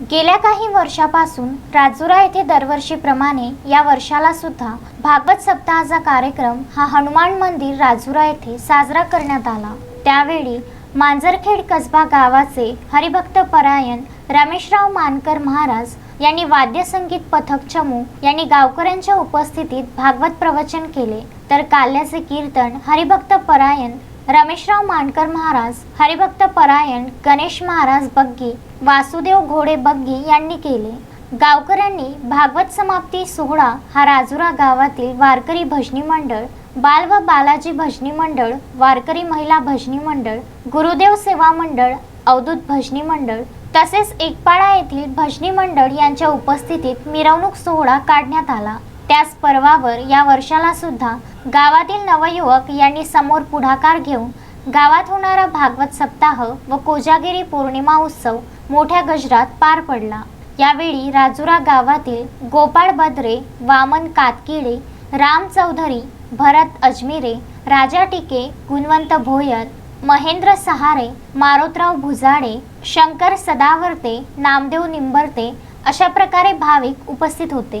गेल्या काही वर्षापासून राजुरा येथे दरवर्षीप्रमाणे या वर्षाला सुद्धा भागवत सप्ताहाचा कार्यक्रम हा हनुमान मंदिर राजुरा येथे साजरा करण्यात आला. त्यावेळी मांजरखेड कसबा गावाचे हरिभक्त परायण रमेशराव मानकर महाराज यांनी वाद्यसंगीत पथक चमू यांनी गावकऱ्यांच्या उपस्थितीत भागवत प्रवचन केले. तर काल्याचे कीर्तन हरिभक्त परायण रमेशराव मानकर महाराज हरिभक्त परायण गणेश महाराज बग्गी वासुदेव घोडे बग्गी यांनी केले. गावकऱ्यांनी भागवत समाप्ती सोहळा हा राजुरा गावातील वारकरी भजनी मंडळ बाल व बालाजी भजनी मंडळ वारकरी महिला भजनी मंडळ गुरुदेव सेवा मंडळ अवधूत भजनी मंडळ तसेच एकपाडा येथील भजनी मंडळ यांच्या उपस्थितीत मिरवणूक सोहळा काढण्यात आला. त्याच पर्वावर या वर्षाला सुद्धा गावातील नवयुवक यांनी समोर पुढाकार घेऊन गावात होणारा भागवत सप्ताह व कोजागिरी पौर्णिमा उत्सव मोठ्या गजरात पार पडला. यावेळी राजुरा गावातील गोपाळ बद्रे वामन कातकिळे राम चौधरी भरत अजमिरे राजा टिके गुणवंत भोयर महेंद्र सहारे मारोतराव भुजाडे शंकर सदावर्ते नामदेव निंबर्ते अशा प्रकारे भाविक उपस्थित होते.